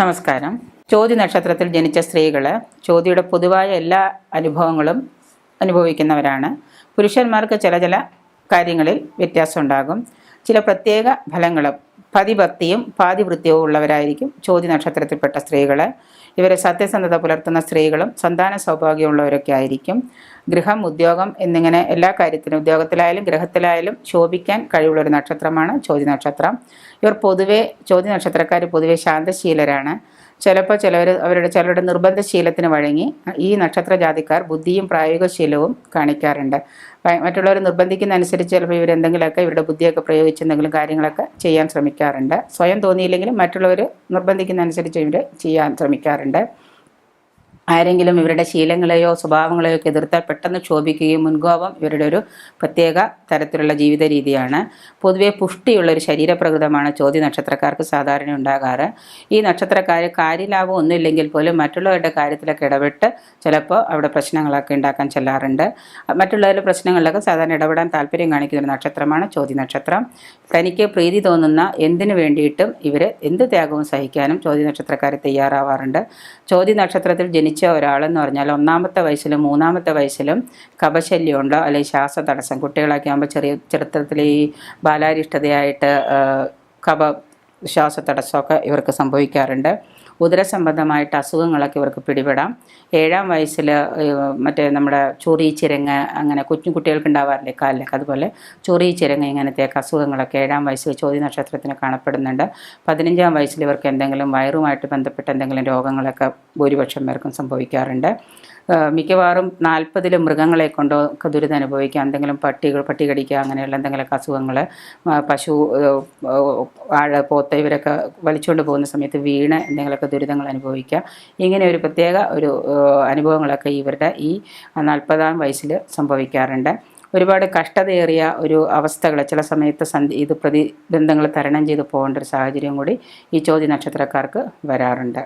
നമസ്കാരം. ചോതി നക്ഷത്രത്തിൽ ജനിച്ച സ്ത്രീകൾ ചോതിയുടെ പൊതുവായ എല്ലാ അനുഭവങ്ങളും അനുഭവിക്കുന്നവരാണ്. പുരുഷന്മാർക്ക് ചില ചില കാര്യങ്ങളിൽ വ്യത്യാസം ഉണ്ടാകും ചില പ്രത്യേക ഫലങ്ങളും പതിഭക്തിയും പാതിവൃത്യവും ഉള്ളവരായിരിക്കും ചോതി നക്ഷത്രത്തിൽപ്പെട്ട സ്ത്രീകൾ ഇവരെ സത്യസന്ധത പുലർത്തുന്ന സ്ത്രീകളും സന്താന സൗഭാഗ്യമുള്ളവരൊക്കെ ആയിരിക്കും. ഗൃഹം ഉദ്യോഗം എന്നിങ്ങനെ എല്ലാ കാര്യത്തിനും ഉദ്യോഗത്തിലായാലും ഗ്രഹത്തിലായാലും ശോഭിക്കാൻ കഴിവുള്ള ഒരു നക്ഷത്രമാണ് ചോതി നക്ഷത്രം ഇവർ പൊതുവെ ചോതി നക്ഷത്രക്കാർ പൊതുവെ ശാന്തശീലരാണ്. ചിലപ്പോൾ ചിലവർ അവരുടെ ചിലരുടെ നിർബന്ധശീലത്തിന് വഴങ്ങി ഈ നക്ഷത്ര ജാതിക്കാർ ബുദ്ധിയും പ്രായോഗികശീലവും കാണിക്കാറുണ്ട്. മറ്റുള്ളവർ നിർബന്ധിക്കുന്ന അനുസരിച്ച് ചിലപ്പോൾ ഇവരെന്തെങ്കിലുമൊക്കെ ഇവരുടെ ബുദ്ധിയൊക്കെ പ്രയോഗിച്ച് എന്തെങ്കിലും കാര്യങ്ങളൊക്കെ ചെയ്യാൻ ശ്രമിക്കാറുണ്ട്. സ്വയം തോന്നിയില്ലെങ്കിലും മറ്റുള്ളവർ നിർബന്ധിക്കുന്ന അനുസരിച്ച് ഇവർ ചെയ്യാൻ ശ്രമിക്കാറുണ്ട്. ആരെങ്കിലും ഇവരുടെ ശീലങ്ങളെയോ സ്വഭാവങ്ങളെയോ ഒക്കെ എതിർത്താൽ പെട്ടെന്ന് ക്ഷോഭിക്കുകയും മുൻകോപം ഇവരുടെ ഒരു പ്രത്യേക തരത്തിലുള്ള ജീവിത രീതിയാണ്. പൊതുവെ പുഷ്ടിയുള്ള ഒരു ശരീരപ്രകൃതമാണ് ചോദ്യ നക്ഷത്രക്കാർക്ക് സാധാരണ ഉണ്ടാകാറ്. ഈ നക്ഷത്രക്കാർ കാര്യലാഭം ഒന്നുമില്ലെങ്കിൽ പോലും മറ്റുള്ളവരുടെ കാര്യത്തിലൊക്കെ ഇടപെട്ട് ചിലപ്പോൾ അവിടെ പ്രശ്നങ്ങളൊക്കെ ഉണ്ടാക്കാൻ ചെല്ലാറുണ്ട്. മറ്റുള്ളവരുടെ പ്രശ്നങ്ങളിലൊക്കെ സാധാരണ ഇടപെടാൻ താല്പര്യം കാണിക്കുന്ന ഒരു നക്ഷത്രമാണ് ചോദ്യ നക്ഷത്രം. തനിക്ക് പ്രീതി തോന്നുന്ന എന്തിനു വേണ്ടിയിട്ടും ഇവർ എന്ത് ത്യാഗവും സഹിക്കാനും ചോദ്യ നക്ഷത്രക്കാർ തയ്യാറാവാറുണ്ട്. ചോദ്യ നക്ഷത്രത്തിൽ ജനിച്ച ഒരാളെന്ന് പറഞ്ഞാൽ ഒന്നാമത്തെ വയസ്സിലും മൂന്നാമത്തെ വയസ്സിലും കപശല്യമുണ്ടോ അല്ലെങ്കിൽ ശ്വാസ തടസ്സം കുട്ടികളൊക്കെ ആകുമ്പോൾ ചെറിയ ചെറുത്തത്തിൽ ഈ ബാലാരിഷ്ടതയായിട്ട് കപ ശ്വാസ തടസ്സമൊക്കെ ഇവർക്ക് സംഭവിക്കാറുണ്ട്. ഉദരസംബന്ധമായിട്ട് അസുഖങ്ങളൊക്കെ ഇവർക്ക് പിടിപെടാം. ഏഴാം വയസ്സിൽ മറ്റേ നമ്മുടെ ചൊറി ചിരങ്ങ് അങ്ങനെ കുഞ്ഞു കുട്ടികൾക്ക് ഉണ്ടാവാറില്ലേ കാലിലൊക്കെ അതുപോലെ ചൊറി ചിരങ്ങ് ഇങ്ങനത്തെ അസുഖങ്ങളൊക്കെ ഏഴാം വയസ്സിൽ ചോദ്യ നക്ഷത്രത്തിന് കാണപ്പെടുന്നുണ്ട്. പതിനഞ്ചാം വയസ്സിൽ ഇവർക്ക് എന്തെങ്കിലും വയറുമായിട്ട് ബന്ധപ്പെട്ട എന്തെങ്കിലും രോഗങ്ങളൊക്കെ ഭൂരിപക്ഷം പേർക്കും സംഭവിക്കാറുണ്ട്. മിക്കവാറും നാൽപ്പതിൽ മൃഗങ്ങളെ കൊണ്ടോ ഒക്കെ ദുരിതം അനുഭവിക്കുക. എന്തെങ്കിലും പട്ടികൾ പട്ടി കടിക്കുക അങ്ങനെയുള്ള എന്തെങ്കിലുമൊക്കെ അസുഖങ്ങൾ പശു ആഴ പോത്ത പോത്ത് ഇവരൊക്കെ വലിച്ചുകൊണ്ട് പോകുന്ന സമയത്ത് വീണ് എന്തെങ്കിലുമൊക്കെ ദുരിതങ്ങൾ അനുഭവിക്കുക. ഇങ്ങനെ ഒരു പ്രത്യേക ഒരു അനുഭവങ്ങളൊക്കെ ഇവരുടെ ഈ നാൽപ്പതാം വയസ്സിൽ സംഭവിക്കാറുണ്ട്. ഒരുപാട് കഷ്ടതയേറിയ ഒരു അവസ്ഥകൾ ചില സമയത്ത് സന്ധി ഇത് പ്രതിബന്ധങ്ങൾ തരണം ചെയ്ത് പോകേണ്ട ഒരു സാഹചര്യം കൂടി ഈ ചോദ്യ നക്ഷത്രക്കാർക്ക് വരാറുണ്ട്.